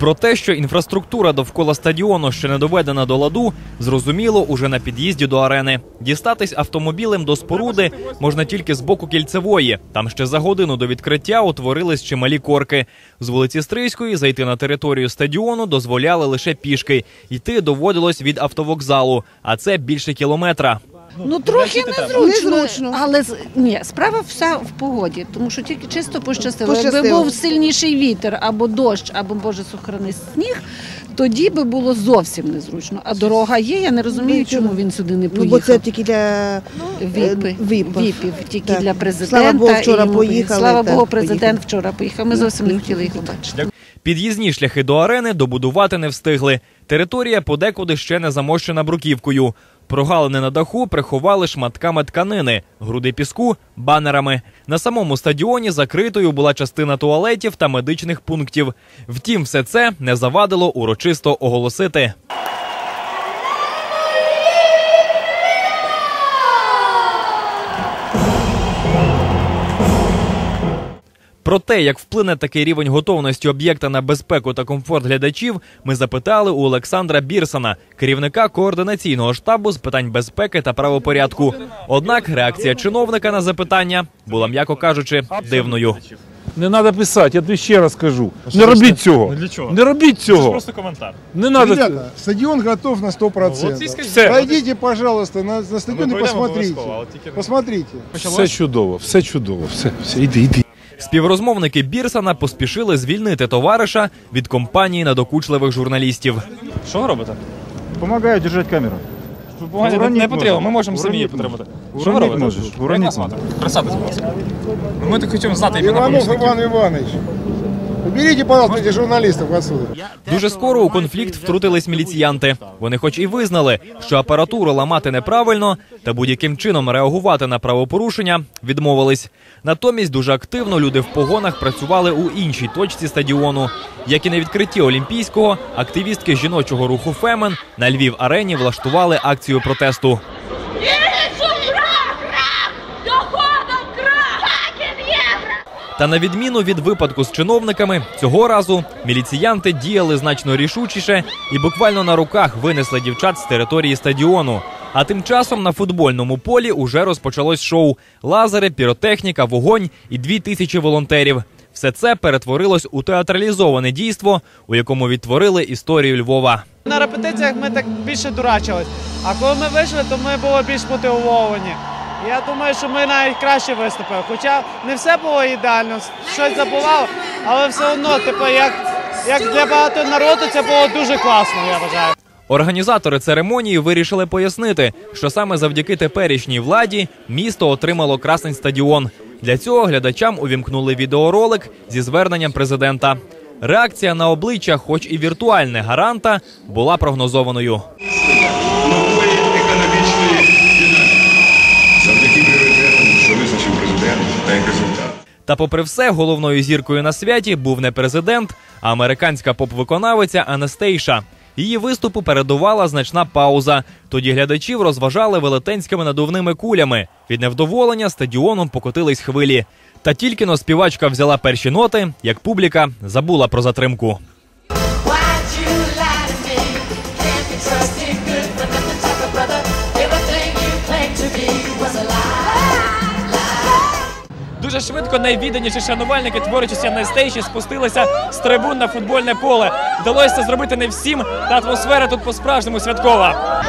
Про те, що інфраструктура довкола стадіону ще не доведена до ладу, зрозуміло уже на під'їзді до арени. Дістатись автомобілем до споруди можна тільки з боку кільцевої. Там ще за годину до відкриття утворились чималі корки. З вулиці Стрийської зайти на територію стадіону дозволяли лише пішки. Йти доводилось від автовокзалу, а це більше кілометра. Ну трохи незручно, Незручно. але з- ні, справа вся в погоді, тому що тільки чисто пощастило. Якби був сильніший вітер або дощ, або Боже сохрани сніг, тоді би було зовсім незручно. А дорога є. Я не розумію, чому він сюди не Ну, поїхав. бо це тільки для Віпи, е, віпів. віпів, тільки Так. для Слава президента. Богу, вчора поїхали, Слава Богу, президент поїхали. вчора поїхав. Ми зовсім не хотіли їх побачити. Під'їзні шляхи до арени добудувати не встигли. Територія подекуди ще не замощена бруківкою. Прогалини на даху приховали шматками тканини, груди піску банерами. На самому стадіоні закритою була частина туалетів та медичних пунктів. Втім, все це не завадило урочисто оголосити. Про те, як вплине такий рівень готовності об'єкта на безпеку та комфорт глядачів, ми запитали у Олександра Бірсона, керівника координаційного штабу з питань безпеки та правопорядку. Однак реакція чиновника на запитання була, м'яко кажучи, дивною. Не треба писати, я тобі ще раз кажу. Не робіть це? цього. Ну, для чого? Не робіть Це ж цього. просто коментар. Не треба. Ребята, стадион готов на 100%. Вот и скажите. Все. Пройдите, пожалуйста, на, на стадион Ми и посмотрите. обов'язково, але тільки- Посмотрите. Все чудово, все чудово. Все, все, іди, іди. Співрозмовники Бірсана поспішили звільнити товариша від компанії надокучливих журналістів. Що ви робите? Допомагаю держать камеру. Не, не потрібно, ми можемо самі її потримати. Що ви робите? можеш, Як уроніть вас звати? Представтесь, будь ласка. Ми так хочемо знати імена Іванов помічників. Иван Иванович. Уберите, пожалуйста, этих журналистов отсюда. Дуже скоро у конфлікт втрутились міліціянти. Вони, хоч і визнали, що апаратуру ламати неправильно, та будь-яким чином реагувати на правопорушення, відмовились. Натомість дуже активно люди в погонах працювали у іншій точці стадіону. Як і на відкритті Олімпійського, активістки жіночого руху Фемен на Львів арені влаштували акцію протесту. Та на відміну від випадку з чиновниками, цього разу міліціянти діяли значно рішучіше і буквально на руках винесли дівчат з території стадіону. А тим часом на футбольному полі уже розпочалось шоу: лазери, піротехніка, вогонь і дві тисячі волонтерів. Все це перетворилось у театралізоване дійство, у якому відтворили історію Львова. На репетиціях ми так більше дурачились. А коли ми вийшли, то ми були більш мотивовані. Я думаю, що ми навіть краще виступили. Хоча не все було ідеально, щось забувало, але все одно, типу, як, як для багато народу, це було дуже класно, я вважаю. Організатори церемонії вирішили пояснити, що саме завдяки теперішній владі місто отримало красний стадіон. Для цього глядачам увімкнули відеоролик зі зверненням президента. Реакція на обличчя, хоч і віртуальне гаранта, була прогнозованою. нової економічної динаміки завдяки пріоритетам, що визначив президент та як результат. Та, попри все, головною зіркою на святі був не президент, а американська поп-виконавиця Анастейша. Її виступу передувала значна пауза. Тоді глядачів розважали велетенськими надувними кулями. Від невдоволення стадіоном покотились хвилі. Та тільки но співачка взяла перші ноти, як публіка забула про затримку. Дуже швидко найвідданіші шанувальники творчості Анастейші спустилися з трибун на футбольне поле. Вдалося зробити не всім, та атмосфера тут по-справжньому святкова.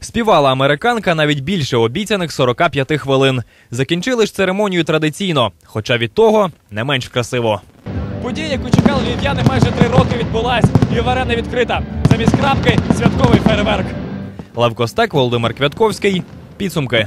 Співала американка навіть більше обіцяних 45 хвилин. Закінчили ж церемонію традиційно, хоча від того не менш красиво. Подія, яку чекали львів'яни майже три роки, відбулась. Львів-арена відкрита. Замість крапки святковий фейерверк. Лев Костек, Володимир Квятковський. Підсумки.